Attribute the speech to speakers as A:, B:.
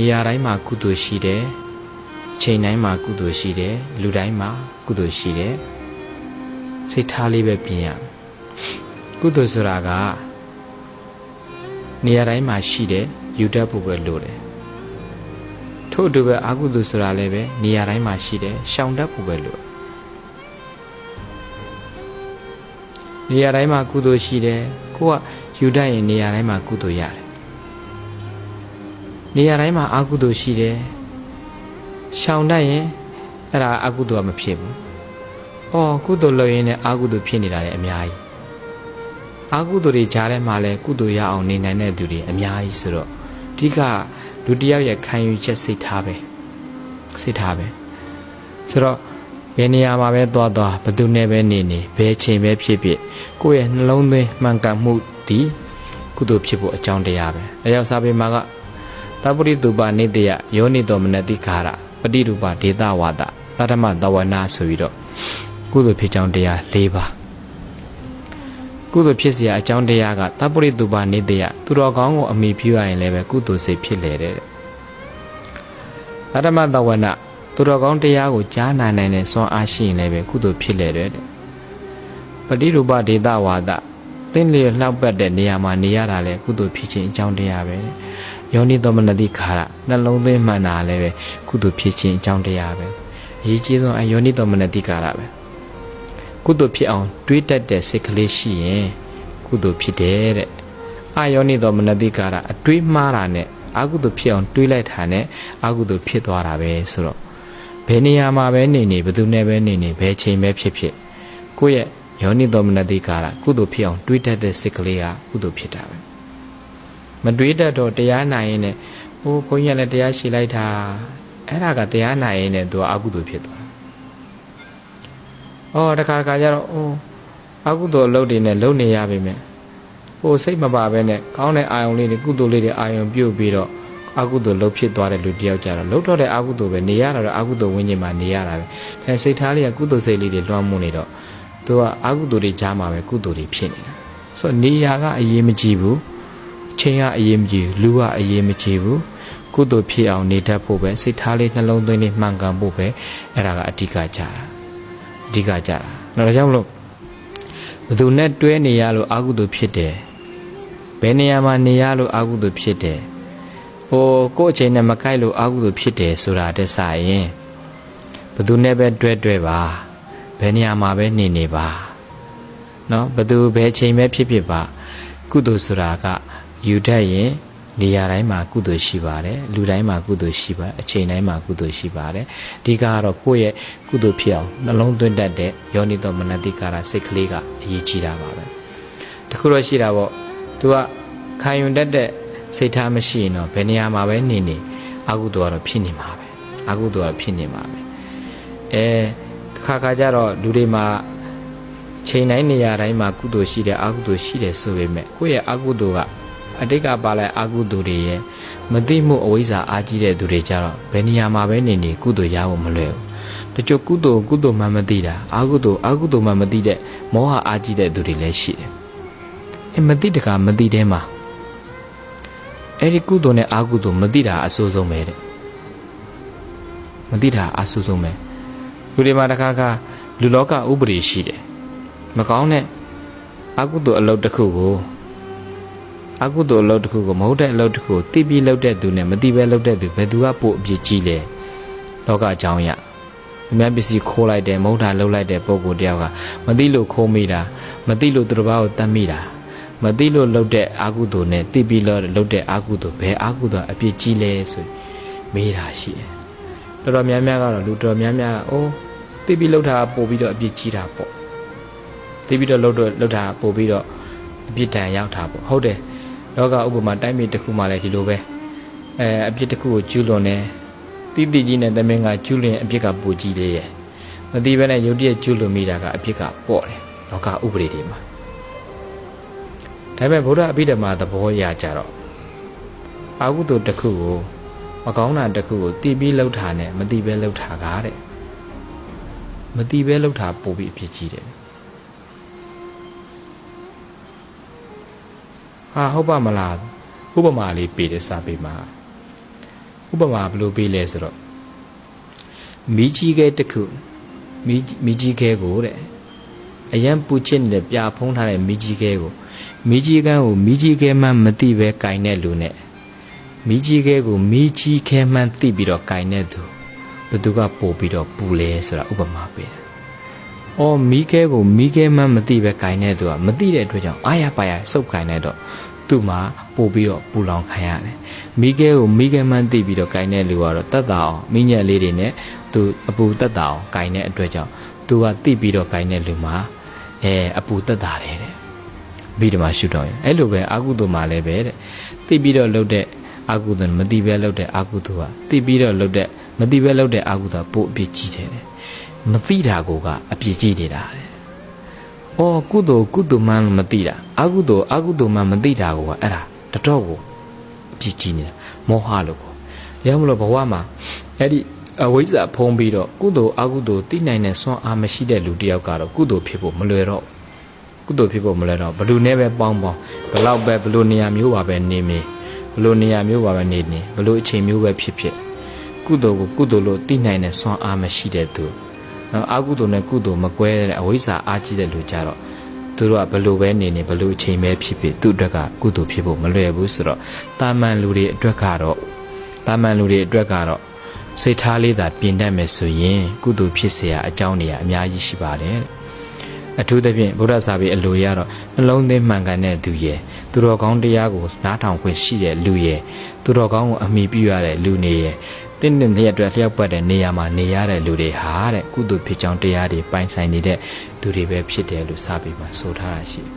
A: နေရာတိုင်းမှာကုသိုလ်ရှိတယ်အချိန်တိုင်းမှာကုသိုလ်ရှိတယ်လူတိုင်းမှာကုသိုလ်ရှိတယ်စိတ်ထားလေးပဲပြင်ရမယ်ကုသိုလ်ဆိုတာကနေရာတိုင်းမှာရှိတယ်ယူတတ်ဖို့ပဲလိုတယ်ထို့အတူပဲအကုသိုလ်ဆိုတာလည်းပဲနေရာတိုင်းမှာရှိတယ်ရှောင်တတ်ဖို့ပဲလိုတယ်နေရာတိုင်းမှာကုသိုလ်ရှိတယ်ကိုကယူတတ်ရင်နေရာတိုင်းမှာကုသိုလ်ရတယ် နေရာတိုင်းမှာအကုသိုလ်ရှိတယ်ရှောင်တတ်ရင်အဲ့ဒါအကုသိုလ်ကမဖြစ်ဘူး။အော်ကုသိုလ်လုပ်ရင်လည်းအကုသိုလ်ဖြစ်နေတာလည်းအများကြီး။အကုသိုလ်တွေကြားထဲမှာလည်းကုသိုလ်ရအောင်နေနိုင်တဲ့သူတွေအများကြီးဆိုတော့အဓိကလူတစ်ယောက်ရဲ့ခံယူချက်စိတ်ထားပဲစိတ်ထားပဲဆိုတော့ဘယ်နေရာမှာပဲသွားသွားဘယ်သူနဲ့ပဲနေနေဘယ်ချိန်ပဲဖြစ်ဖြစ်ကိုယ့်ရဲ့နှလုံးသွင်းမှန်ကန်မှုဒီကုသိုလ်ဖြစ်ဖို့အကြောင်းတရားပဲ။အဲရောက်စားပေမှာက သဗ္ဗရိတုပနေတယယောနိတောမနတိခါရပฏิရူပဒေတာဝါဒသတ္တမတဝနာဆိုပြီးတော့ကုသိုလ်ဖြစ်ကြောင်းတရား၄ပါးကုသိုလ်ဖြစ်เสียအကြောင်းတရားကသဗ္ဗရိတုပနေတယသူတော်ကောင်းကိုအမိပြုရရင်လည်းပဲကုသိုလ်စိတ်ဖြစ်လေတဲ့သတ္တမတဝနာသူတော်ကောင်းတရားကိုကြားနာနိုင်တဲ့စွမ်းအားရှိရင်လည်းပဲကုသိုလ်ဖြစ်လေတဲ့ပฏิရူပဒေတာဝါဒသင်လျော်လှောက်ပတ်တဲ့နေရာမှာနေရတာလေကုသိုလ်ဖြစ်ခြင်းအကြောင်းတရားပဲတဲ့ ယောနိသောမနတိခါရနှလုံးသွင်းမှန်တာလည်းပဲကုသိုလ်ဖြစ်ခြင်းအကြောင်းတရားပဲအရေးကြီးဆုံးအယောနိသောမနတိခါရပဲကုသိုလ်ဖြစ်အောင်တွေးတတ်တဲ့စိတ်ကလေးရှိရင်ကုသိုလ်ဖြစ်တယ်တဲ့အာယောနိသောမနတိခါရအတွေးမှားတာနဲ့အကုသိုလ်ဖြစ်အောင်တွေးလိုက်တာနဲ့အကုသိုလ်ဖြစ်သွားတာပဲဆိုတော့ဘယ်နေရာမှာပဲနေနေဘယ်သူနဲ့ပဲနေနေဘယ်ချိန်ပဲဖြစ်ဖြစ်ကိုယ့်ရဲ့ယောနိသောမနတိကာရကုသိုလ်ဖြစ်အောင်တွေးတတ်တဲ့စိတ်ကလေးကကုသိုလ်ဖြစ်တာပဲ မတွေးတတ်တော့တရားနာရင်လည်းဟိုဘုန်းကြီးကလည်းတရားရှိလိုက်တာအဲ့ဒါကတရားနာရင်လည်းသူကအကုသိုလ်ဖြစ်သွားတာအော်တခါတခါကျတော့အိုးအကုသိုလ်အလုပ်တွေနဲ့လုပ်နေရပြီမဲ့ဟိုစိတ်မပါပဲနဲ့ကောင်းတဲ့အာယုံလေးတွေကုသိုလ်လေးတွေအာယုံပြုတ်ပြီးတော့အကုသိုလ်လုပ်ဖြစ်သွားတဲ့လူတယောက်ကြတော့လှုပ်တော့တဲ့အကုသိုလ်ပဲနေရတာတော့အကုသိုလ်ဝိညာဉ်မှာနေရတာပဲအဲစိတ်ထားလေးကကုသိုလ်စိတ်လေးတွေလွှမ်းမိုးနေတော့သူကအကုသိုလ်တွေကြားမှာပဲကုသိုလ်တွေဖြစ်နေတာဆိုတော့နေရာကအရေးမကြီးဘူး ချိန်ကအရေးမကြီးဘူးလူကအရေးမကြီးဘူးကုသိုလ်ဖြစ်အောင်နေတတ်ဖို့ပဲစိတ်ထားလေးနှလုံးသွင်းလေးမှန်ကန်ဖို့ပဲအဲ့ဒါကအဓိကကြတာအဓိကကြတာဒါကြောင့်မလို့ဘသူနဲ့တွဲနေရလို့အကုသိုလ်ဖြစ်တယ်ဘယ်နေရာမှာနေရလို့အကုသိုလ်ဖြစ်တယ်ဟိုကိုယ့်အချိန်နဲ့မကိုက်လို့အကုသိုလ်ဖြစ်တယ်ဆိုတာတက်စရင်ဘသူနဲ့ပဲတွဲတွဲပါဘယ်နေရာမှာပဲနေနေပါเนาะဘသူဘယ်ချိန်ပဲဖြစ်ဖြစ်ပါကုသိုလ်ဆိုတာက ယူတတ်ရင်နေရာတိုင်းမှာကုသိုလ်ရှိပါတယ်လူတိုင်းမှာကုသိုလ်ရှိပါအချိန်တိုင်းမှာကုသိုလ်ရှိပါတယ်အဓိကကတော့ကိုယ့်ရဲ့ကုသိုလ်ဖြစ်အောင်နှလုံးသွင်းတတ်တဲ့ယောနိတော်မနတိကာရစိတ်ကလေးကအရေးကြီးတာပါပဲတခုတော့ရှိတာပေါ့သူကခံယူတတ်တဲ့စိတ်ထားမရှိရင်တော့ဘယ်နေရာမှာပဲနေနေအကုသိုလ်ကတော့ဖြစ်နေမှာပဲအကုသိုလ်ကတော့ဖြစ်နေမှာပဲအဲတစ်ခါခါကျတော့လူတွေမှာချိန်တိုင်းနေရာတိုင်းမှာကုသိုလ်ရှိတယ်အကုသိုလ်ရှိတယ်ဆိုပေမဲ့ကိုယ့်ရဲ့အကုသိုလ်က အတိတ်ကပါလိုက်အကုသိုလ်တွေရဲ့မသိမှုအဝိဇ္ဇာအာကြီးတဲ့သူတွေကြတော့ဘယ်နေရာမှာပဲနေနေကုသိုလ်ရဖို့မလွယ်ဘူးတချို့ကုသိုလ်ကုသိုလ်မှမသိတာအကုသိုလ်အကုသိုလ်မှမသိတဲ့မောဟအာကြီးတဲ့သူတွေလည်းရှိတယ်အဲမသိတကမသိတဲ့မှာအဲ့ဒီကုသိုလ်နဲ့အာကုသိုလ်မသိတာအဆိုးဆုံးပဲတဲ့မသိတာအဆိုးဆုံးပဲလူတွေမှာတစ်ခါတစ်ခါလူလောကဥပဒေရှိတယ်မကောင်းတဲ့အကုသိုလ်အလုပ်တစ်ခုကို အကုသိုလ်အလုပ်တစ်ခုကိုမဟုတ်တဲ့အလုပ်တစ်ခုကိုသိပြီးလုပ်တဲ့သူနဲ့မသိပဲလုပ်တဲ့သူဘယ်သူကပို့အပြစ်ကြီးလဲလောကအကြောင်းရအများပစ္စည်းခိုးလိုက်တယ်မဟုတ်တာလုပ်လိုက်တဲ့ပုံကိုတယောက်ကမသိလို့ခိုးမိတာမသိလို့သူတစ်ပါးကိုတတ်မိတာမသိလို့လှုပ်တဲ့အာကုသိုလ်နဲ့သိပြီးလို့လှုပ်တဲ့အာကုသိုလ်ဘယ်အာကုသိုလ်အပြစ်ကြီးလဲဆိုမေးတာရှိတယ်တော်တော်များများကတော့လူတော်များများကအိုးသိပြီးလှုပ်တာပို့ပြီးတော့အပြစ်ကြီးတာပေါ့သိပြီးတော့လှုပ်တော့လှုပ်တာပို့ပြီးတော့အပြစ်ဒဏ်ရောက်တာပေါ့ဟုတ်တယ် လောကဥပမာတိုင်းပြည်တစ်ခုမှလည်းဒီလိုပဲအဲအပြစ်တစ်ခုကိုကျူးလွန်တယ်တိတိကြီးနဲ့တမင်ကကျူးလွန်အပြစ်ကပိုကြီးလေးရဲ့မသိဘဲနဲ့ယုတ်တရက်ကျူးလွန်မိတာကအပြစ်ကပေါ့တယ်လောကဥပဒေတွေမှာဒါပေမဲ့ဗုဒ္ဓအဘိဓမ္မာသဘောအရကြတော့အာဟုတုတစ်ခုကိုမကောင်းတာတစ်ခုကိုတိပြီးလှုပ်တာနဲ့မတိပဲလှုပ်တာကားတဲ့မတိပဲလှုပ်တာပိုပြီးအဖြစ်ကြီးတယ် ဟာဟုတ်ပါမလားဥပမာလေးပေးတယ်စာပေမှာဥပမာဘယ်လိုပေးလဲဆိုတော့မိကြီးခဲတစ်ခုမိမိကြီးခဲကိုတဲ့အရန်ပူချစ်နေတဲ့ပြဖုံးထားတဲ့မိကြီးခဲကိုမိကြီးကန်းကိုမိကြီးခဲမှမသိပဲကင်တဲ့လူနဲ့မိကြီးခဲကိုမိကြီးခဲမှသိပြီးတော့ကင်တဲ့သူဘယ်သူကပို့ပြီးတော့ပူလဲဆိုတာဥပမာပေးတယ်။ အော်မိခဲကိုမိခဲမှမသိပဲကင်တဲ့သူကမသိတဲ့အတွက်ကြောင့်အာရပါရစုပ်ကင်တဲ့တော့သူ့မှာပို့ပြီးတော့ပူလောင်ခံရတယ်။မိခဲကိုမိခဲမှသိပြီးတော့ကင်တဲ့လူကတော့တတ်တာအောင်မိညက်လေးတွေနဲ့သူအပူတတ်တာအောင်ကင်တဲ့အတွက်ကြောင့်သူကသိပြီးတော့ကင်တဲ့လူမှာအဲအပူတတ်တာတယ်တဲ့။ပြီးတော့မှရှုတော့ရင်အဲ့လိုပဲအာကုသိုလ်မှာလည်းပဲတဲ့သိပြီးတော့လှုပ်တဲ့အာကုသိုလ်မသိပဲလှုပ်တဲ့အာကုသိုလ်ကသိပြီးတော့လှုပ်တဲ့မသိပဲလှုပ်တဲ့အာကုသိုလ်ကပို့အပြစ်ကြီးတယ်တဲ့ မသိတာကိုကအပြစ်ကြီးနေတာတဲ့။အော်ကုသိုလ်ကုသိုလ်မှန်းလို့မသိတာအာကုသိုလ်အာကုသိုလ်မှန်းမသိတာကိုကအဲ့ဒါတတော်ကိုအပြစ်ကြီးနေတာမောဟလို့ကိုရမလို့ဘဝမှာအဲ့ဒီအဝိဇ္ဇာဖုံးပြီးတော့ကုသိုလ်အာကုသိုလ်သိနိုင်တဲ့စွမ်းအားမရှိတဲ့လူတစ်ယောက်ကတော့ကုသိုလ်ဖြစ်ဖို့မလွယ်တော့ဘူးကုသိုလ်ဖြစ်ဖို့မလဲတော့ဘလူနဲ့ပဲပေါင်းပေါင်းဘလောက်ပဲဘလူနေရာမျိုးပါပဲနေမင်းဘလူနေရာမျိုးပါပဲနေနေဘလူအချိန်မျိုးပဲဖြစ်ဖြစ်ကုသိုလ်ကိုကုသိုလ်လို့သိနိုင်တဲ့စွမ်းအားမရှိတဲ့သူ နော်အကုသိုလ်နဲ့ကုသိုလ်မကွဲတဲ့အဝိဇ္ဇာအားကြီးတဲ့လူကြတော့သူတို့ကဘလူပဲနေနေဘလူအချိန်ပဲဖြစ်ဖြစ်သူ့အတွက်ကကုသိုလ်ဖြစ်ဖို့မလွယ်ဘူးဆိုတော့တာမန်လူတွေအတွက်ကတော့တာမန်လူတွေအတွက်ကတော့စိတ်ထားလေးသာပြင်တတ်မယ်ဆိုရင်ကုသိုလ်ဖြစ်เสียအကြောင်းတွေကအများကြီးရှိပါတယ်တဲ့ အထူးသဖြင့်ဗုဒ္ဓစာပေအလိုရတော့နှလုံးသွင်းမှန်ကန်တဲ့သူရဲ့သူတော်ကောင်းတရားကိုနားထောင်ခွင့်ရှိတဲ့လူရဲ့သူတော်ကောင်းကိုအမိပြုရတဲ့လူနေရဲ့ တင့်တဲ့ရက်အတွက်လျှောက်ပတ်တဲ့နေရာမှာနေရတဲ့လူတွေဟာတဲ့ကုသိုလ်ဖြစ်ကြောင်းတရားတွေပိုင်ဆိုင်နေတဲ့သူတွေပဲဖြစ်တယ်လို့စာပေမှာဆိုထားတာရှိတယ်